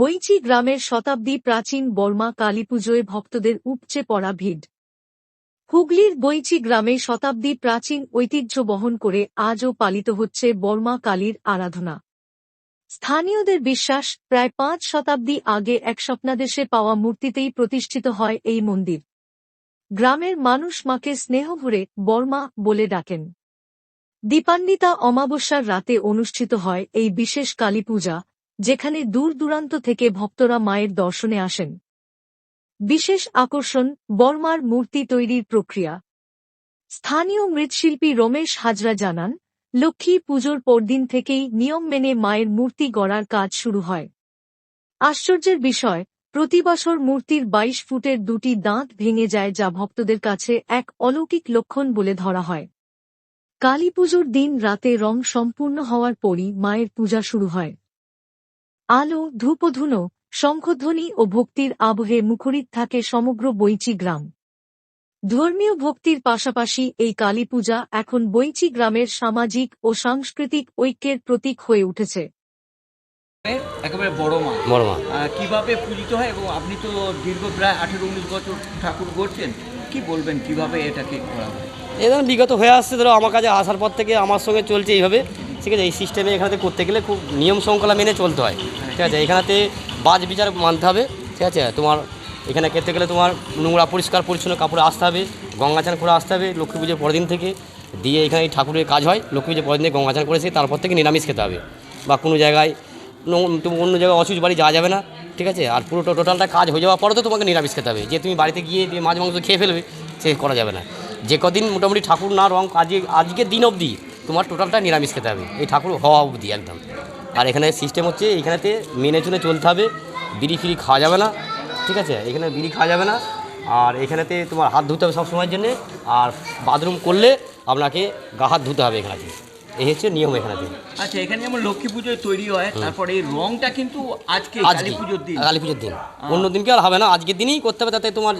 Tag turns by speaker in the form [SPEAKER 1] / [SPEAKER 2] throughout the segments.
[SPEAKER 1] বইচি গ্রামের শতাব্দী প্রাচীন বর্মা কালীপুজোয় ভক্তদের উপচে পড়া ভিড়। হুগলির বইচি গ্রামে শতাব্দী প্রাচীন ঐতিহ্য বহন করে আজও পালিত হচ্ছে বর্মা কালীর আরাধনা। স্থানীয়দের বিশ্বাস, প্রায় পাঁচ শতাব্দী আগে এক স্বপ্নাদেশে পাওয়া মূর্তিতেই প্রতিষ্ঠিত হয় এই মন্দির। গ্রামের মানুষ মাকে স্নেহ ভরে বর্মা বলে ডাকেন। দীপান্বিতা অমাবস্যার রাতে অনুষ্ঠিত হয় এই বিশেষ কালী পূজা যেখানে দূর দূরান্ত থেকে ভক্তরা মায়ের দর্শনে আসেন। বিশেষ আকর্ষণ, বর্মার মূর্তি তৈরির প্রক্রিয়া। স্থানীয় মৃৎশিল্পী রমেশ হাজরা জানান, লক্ষ্মী পুজোর পরদিন থেকেই নিয়ম মেনে মায়ের মূর্তি গড়ার কাজ শুরু হয়। আশ্চর্যের বিষয়, প্রতি বছর মূর্তির বাইশ ফুটের দুটি দাঁত ভেঙে যায় যা ভক্তদের কাছে এক অলৌকিক লক্ষণ বলে ধরা হয়। কালী পুজোর দিন রাতে রং সম্পূর্ণ হওয়ার পরই মায়ের পূজা শুরু হয়। আলো ধূপধুনো শঙ্খধ্বনি ও ভক্তির আবহে মুখরিত থাকে সমগ্র বইচি গ্রাম। ধর্মীয় ভক্তির পাশাপাশি এই কালী পূজা এখন বইচি গ্রামের সামাজিক ও সাংস্কৃতিক ঐক্যের প্রতীক হয়ে উঠেছে।
[SPEAKER 2] একেবারে বড় মা।
[SPEAKER 3] বড় মা।
[SPEAKER 2] কীভাবে পূজিত হয় এবং আপনি তো দীর্ঘ প্রায় আঠেরো উনিশ বছর ঠাকুর করছেন কি বলবেন কীভাবে এটাকে করা হয়?
[SPEAKER 3] এরকম বিগত হয়ে আসছে ধরো আমার কাছে আসার পর থেকে আমার সঙ্গে চলছে এইভাবে। ঠিক আছে এই সিস্টেমে এখানে করতে গেলে খুব নিয়ম শৃঙ্খলা মেনে চলতে হয়। ঠিক আছে, এখানেতে বাজ বিচার মানতে হবে, ঠিক আছে? তোমার এখানে খেতে গেলে তোমার নোংরা পরিষ্কার পরিচ্ছন্ন কাপড়ে আসতে হবে, গঙ্গা চান করে আসতে হবে, লক্ষ্মী পুজোর পরের দিন থেকে দিয়ে এখানে ঠাকুরের কাজ হয়, লক্ষ্মী পুজোর পরের দিন গঙ্গা চান করেছে তারপর থেকে নিরামিষ খেতে হবে। বা কোনো জায়গায় তুমি অন্য জায়গায় অসুচ বাড়ি যাওয়া যাবে না, ঠিক আছে? আর পুরো টোটালটা কাজ হয়ে যাওয়ার পরে তো তোমাকে নিরামিষ খেতে হবে। যে তুমি বাড়িতে গিয়ে দিয়ে মাছ মাংস খেয়ে ফেলবে, সে করা যাবে না। যে কদিন মোটামুটি ঠাকুর না রং, আজকে, আজকের দিন অবধি তোমার টোটালটা নিরামিষ খেতে হবে, এই ঠাকুর হওয়া অবধি একদম। আর এখানে সিস্টেম হচ্ছে এখানেতে মেনে চলে চলতে হবে, বিড়ি ফিড়ি খাওয়া যাবে না, ঠিক আছে? এখানে বিড়ি খাওয়া যাবে না। আর এখানেতে তোমার হাত ধুতে হবে সবসময়ের জন্যে, আর বাথরুম করলে আপনাকে গা হাত ধুতে হবে এখানে। এই হচ্ছে নিয়ম এখানেতে
[SPEAKER 2] আচ্ছা এখানে যেমন লক্ষ্মী পুজোয় তৈরি হয় তারপরে এই রংটা কিন্তু আজকে কালী পুজোর দিন।
[SPEAKER 3] কালী পুজোর দিন। অন্য দিনকে আর হবে না আজকের দিনই করতে হবে তাতে তোমার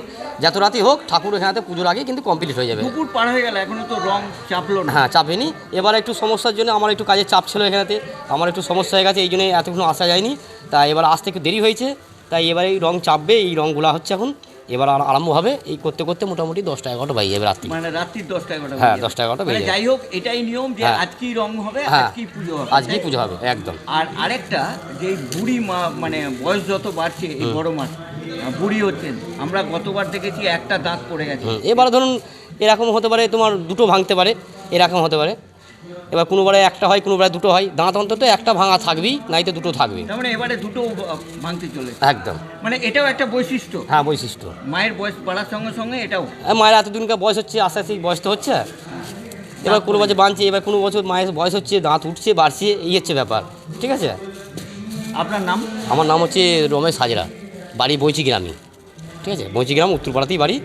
[SPEAKER 3] যত রাতই হোক ঠাকুর এখানেতে পুজোর আগে কিন্তু কমপ্লিট হয়ে যাবে।
[SPEAKER 2] দুপুর পার হয়ে গেল এখনও তো রং চাপলো না।
[SPEAKER 3] হ্যাঁ চাপেনি। এবার একটু সমস্যার জন্য আমার একটু কাজের চাপ ছিল এখানেতে আমার একটু সমস্যা হয়ে গেছে এই জন্য এতক্ষণ আসা যায়নি। তাই এবার আসতে একটু দেরি হয়েছে তাই এবার এই রং চাপবে এই রঙগুলো হচ্ছে এখন। এবার আর আরম্ভ হবে এই করতে করতে মোটামুটি দশটা এগারোটা বাজে যাবে রাত্রি।
[SPEAKER 2] মানে রাত্রির দশটা এগারোটা
[SPEAKER 3] হ্যাঁ। 10টা 11টা
[SPEAKER 2] মানে
[SPEAKER 3] বেজে
[SPEAKER 2] যাই হোক এটাই নিয়ম যে
[SPEAKER 3] হ্যাঁ।
[SPEAKER 2] আজকেই রং হবে
[SPEAKER 3] হ্যাঁ।
[SPEAKER 2] আজকেই পুজো হবে
[SPEAKER 3] আজকেই পুজো হবে একদম।
[SPEAKER 2] আর আরেকটা যে বুড়ি মা মানে বয়স যত বাড়ছে এই বড় মাস বুড়ি হচ্ছেন আমরা গতবার দেখেছি একটা দাঁত পড়ে গেছে।
[SPEAKER 3] এবার ধরুন এরকম হতে পারে তোমার দুটো ভাঙতে পারে এরকম হতে পারে। এবার কোনো কোনোবারে একটা হয় কোনো কোনোবারে দুটো হয় দাঁত অন্তত একটা ভাঙা থাকবেই নাইতে দুটো থাকবে।
[SPEAKER 2] তার মানে এবারে দুটো ভাঙতে চলে
[SPEAKER 3] একদম।
[SPEAKER 2] মানে এটাও একটা বৈশিষ্ট্য?
[SPEAKER 3] হ্যাঁ বৈশিষ্ট্য।
[SPEAKER 2] মায়ের বয়স বাড়ার সঙ্গে সঙ্গে এটাও?
[SPEAKER 3] মায়ের এতদিনকার বয়স হচ্ছে আস্তে আস্তে বয়স তো হচ্ছে। এবার কোনো বছর বাঁধছে এবার কোনো বছর মায়ের বয়স হচ্ছে দাঁত উঠছে বাড়ছে এই হচ্ছে ব্যাপার। ঠিক আছে?
[SPEAKER 2] আপনার নাম?
[SPEAKER 3] আমার নাম হচ্ছে রমেশ হাজরা বাড়ি বইচি গ্রামে ঠিক আছে? বইচি গ্রাম উত্তরপাড়াতেই বাড়ি।